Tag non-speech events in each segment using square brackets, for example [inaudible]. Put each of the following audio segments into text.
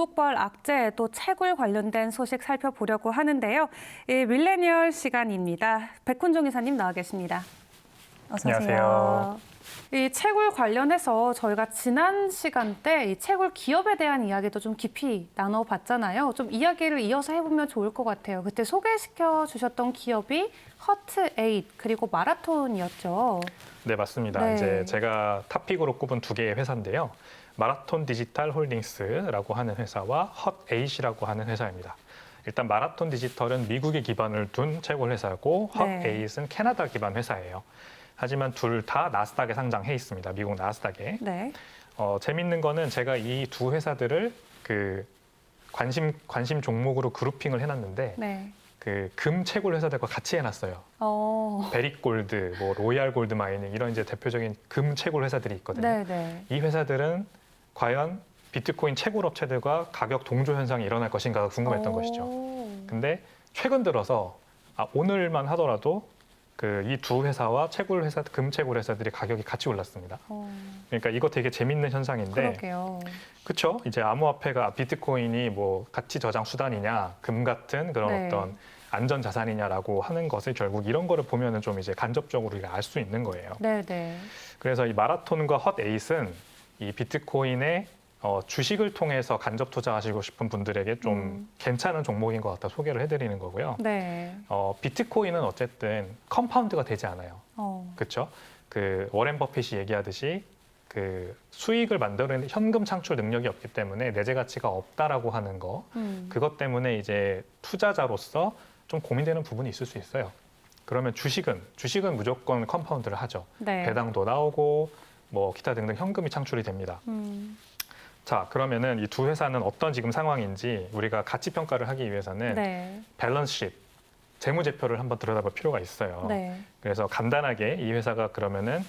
중국벌 악재 또 채굴 관련된 소식 살펴보려고 하는데요. 이 밀레니얼 시간입니다. 백훈종 이사님 나와 계십니다. 어서. 안녕하세요. 이 채굴 관련해서 저희가 지난 시간 때 이 채굴 기업에 대한 이야기도 좀 깊이 나눠봤잖아요. 좀 이야기를 이어서 해보면 좋을 것 같아요. 그때 소개시켜 주셨던 기업이 허트 에잇 그리고 마라톤이었죠. 네, 맞습니다. 네. 이제 제가 탑픽으로 꼽은 두 개의 회사인데요. 마라톤 디지털 홀딩스라고 하는 회사와 헛 에잇이라고 하는 회사입니다. 일단 마라톤 디지털은 미국에 기반을 둔 채굴 회사고 네. 헛에잇은 캐나다 기반 회사예요. 하지만 둘 다 나스닥에 상장해 있습니다. 미국 나스닥에. 네. 어, 재밌는 거는 제가 이 두 회사들을 그 관심 관심 종목으로 그룹핑을 해놨는데 네. 그금 채굴 회사들과 같이 해놨어요. 어. 베릭골드, 뭐 로얄 골드 마이닝 이런 이제 대표적인 금 채굴 회사들이 있거든요. 네, 네. 이 회사들은 과연 비트코인 채굴 업체들과 가격 동조 현상이 일어날 것인가 궁금했던 오. 것이죠. 근데 최근 들어서 아, 오늘만 하더라도 그 이 두 회사와 채굴 회사, 금 채굴 회사들이 가격이 같이 올랐습니다. 어, 그러니까 이거 되게 재밌는 현상인데, 그러게요. 그렇죠? 이제 암호화폐가 비트코인이 뭐 가치 저장 수단이냐, 금 같은 그런 네. 어떤 안전 자산이냐라고 하는 것을 결국 이런 거를 보면은 좀 이제 간접적으로 우리가 알 수 있는 거예요. 네, 네. 그래서 이 마라톤과 헛 에잇은 이 비트코인의 어, 주식을 통해서 간접 투자하시고 싶은 분들에게 좀 음. 괜찮은 종목인 것 같아 소개를 해드리는 거고요. 네. 어, 비트코인은 어쨌든 컴파운드가 되지 않아요. 어. 그렇죠? 그 워렌 버핏이 얘기하듯이 그 수익을 만드는 현금 창출 능력이 없기 때문에 내재 가치가 없다라고 하는 거 음. 그것 때문에 이제 투자자로서 좀 고민되는 부분이 있을 수 있어요. 그러면 주식은 주식은 무조건 컴파운드를 하죠. 네. 배당도 나오고 뭐 기타 등등 현금이 창출이 됩니다. 음. 자 그러면은 이 두 회사는 어떤 지금 상황인지 우리가 가치 평가를 하기 위해서는 네. 밸런스 쉿 재무제표를 한번 들여다볼 필요가 있어요. 네. 그래서 간단하게 이 회사가 그러면은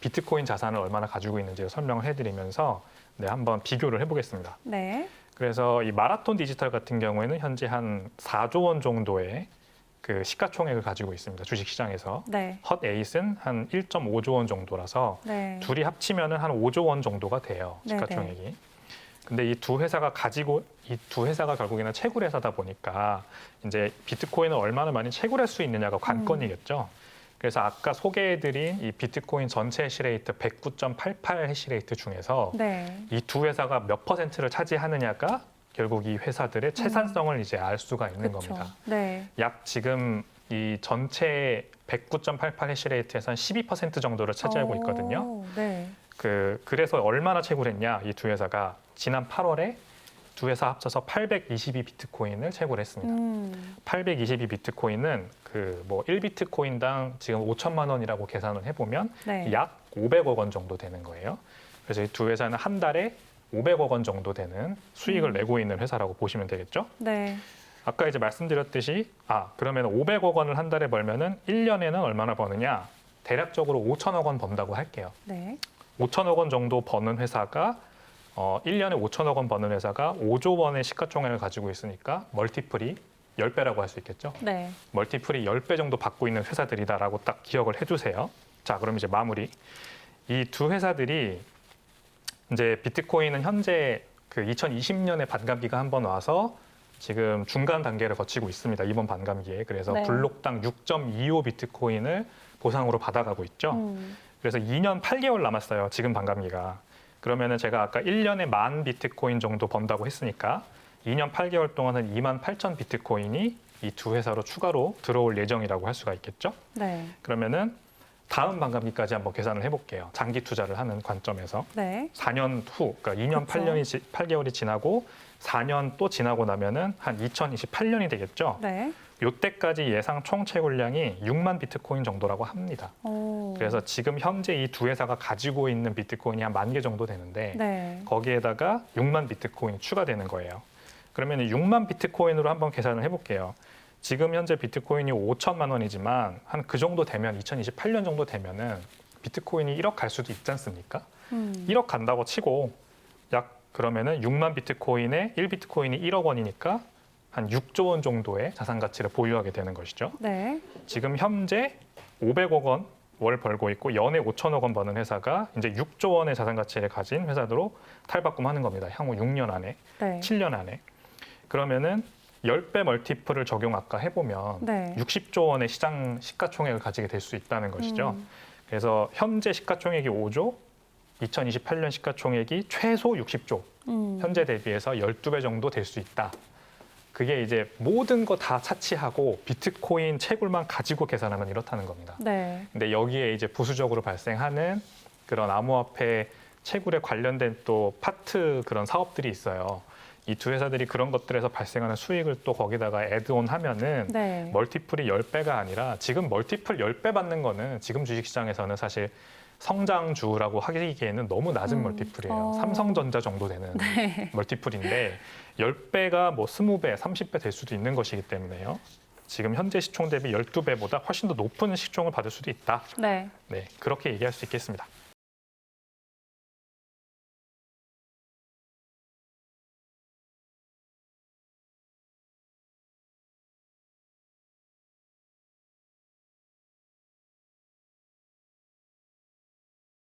비트코인 자산을 얼마나 가지고 있는지 설명을 해드리면서 네, 한번 비교를 해보겠습니다. 네. 그래서 이 마라톤 디지털 같은 경우에는 현재 한 4조 원 정도의 그 시가총액을 가지고 있습니다. 주식 시장에서. 네. 헛 에잇은 한 1.5조 원 정도라서 네. 둘이 합치면은 한 5조 원 정도가 돼요. 시가총액이. 근데 이 두 회사가 가지고 이 두 회사가 결국에는 채굴 회사다 보니까 이제 비트코인을 얼마나 많이 채굴할 수 있느냐가 관건이겠죠. 그래서 아까 소개해드린 이 비트코인 전체 해시레이트 109.88 해시레이트 중에서 네. 이 두 회사가 몇 퍼센트를 차지하느냐가 결국 이 회사들의 채산성을 이제 알 수가 있는 음. 그렇죠. 겁니다. 네. 약 지금 이 전체 109.88 해시레이트에서 한12% 정도를 차지하고 있거든요. 오, 네. 그 그래서 얼마나 채굴했냐 이 두 회사가 지난 8월에 두 회사 합쳐서 822 비트코인을 채굴했습니다. 음. 822 비트코인은 그 뭐 1비트코인당 지금 5천만 원이라고 계산을 해보면 네. 약 500억 원 정도 되는 거예요. 그래서 이 두 회사는 한 달에 500억 원 정도 되는 수익을 음. 내고 있는 회사라고 보시면 되겠죠. 네. 아까 이제 말씀드렸듯이 아 그러면 500억 원을 한 달에 벌면은 1년에는 얼마나 버느냐? 대략적으로 5천억 원 번다고 할게요. 네. 5천억 원 정도 버는 회사가 어 1년에 5천억 원 버는 회사가 5조 원의 시가총액을 가지고 있으니까 멀티플이 10배라고 할 수 있겠죠. 네. 멀티플이 10배 정도 받고 있는 회사들이다라고 딱 기억을 해 주세요. 자, 그럼 이제 마무리. 이 두 회사들이 이제 비트코인은 현재 그 2020년에 반감기가 한 번 와서 지금 중간 단계를 거치고 있습니다. 이번 반감기에. 그래서 네. 블록당 6.25 비트코인을 보상으로 받아가고 있죠. 음. 그래서 2년 8개월 남았어요. 지금 반감기가. 그러면은 제가 아까 1년에 만 비트코인 정도 번다고 했으니까 2년 8개월 동안은 2만 8천 비트코인이 이 두 회사로 추가로 들어올 예정이라고 할 수가 있겠죠. 네. 그러면은 다음 반감기까지 한번 계산을 해볼게요. 장기 투자를 하는 관점에서 네. 4년 후, 그러니까 2년 그쵸. 8년이 지, 8개월이 지나고 4년 또 지나고 나면은 한 2028년이 되겠죠. 네. 요때까지 예상 총 채굴량이 6만 비트코인 정도라고 합니다. 오. 그래서 지금 현재 이 두 회사가 가지고 있는 비트코인이 한 만 개 정도 되는데 네. 거기에다가 6만 비트코인이 추가되는 거예요. 그러면 6만 비트코인으로 한번 계산을 해볼게요. 지금 현재 비트코인이 5천만 원이지만 한 그 정도 되면 2028년 정도 되면은 비트코인이 1억 갈 수도 있지 않습니까? 음. 1억 간다고 치고 약 그러면은 6만 비트코인에 1비트코인이 1억 원이니까 한 6조 원 정도의 자산 가치를 보유하게 되는 것이죠. 네. 지금 현재 500억 원 월 벌고 있고 연에 5천억 원 버는 회사가 이제 6조 원의 자산 가치를 가진 회사로 탈바꿈하는 겁니다. 향후 6년 안에, 네. 7년 안에. 그러면은 10배 멀티플을 적용 아까 해보면 네. 60조 원의 시장 시가총액을 가지게 될 수 있다는 것이죠. 음. 그래서 현재 시가총액이 5조, 2028년 시가총액이 최소 60조, 음. 현재 대비해서 12배 정도 될 수 있다. 그게 이제 모든 거 다 차치하고 비트코인 채굴만 가지고 계산하면 이렇다는 겁니다. 네. 근데 여기에 이제 부수적으로 발생하는 그런 암호화폐 채굴에 관련된 또 파트 그런 사업들이 있어요. 이 두 회사들이 그런 것들에서 발생하는 수익을 또 거기다가 애드온 하면은 네. 멀티플이 10배가 아니라 지금 멀티플 10배 받는 거는 지금 주식시장에서는 사실 성장주라고 하기에는 너무 낮은 음, 멀티플이에요. 어. 삼성전자 정도 되는 [laughs] 네. 멀티플인데 10배가 뭐 20배, 30배 될 수도 있는 것이기 때문에요. 지금 현재 시총 대비 12배보다 훨씬 더 높은 시총을 받을 수도 있다. 네. 네, 그렇게 얘기할 수 있겠습니다.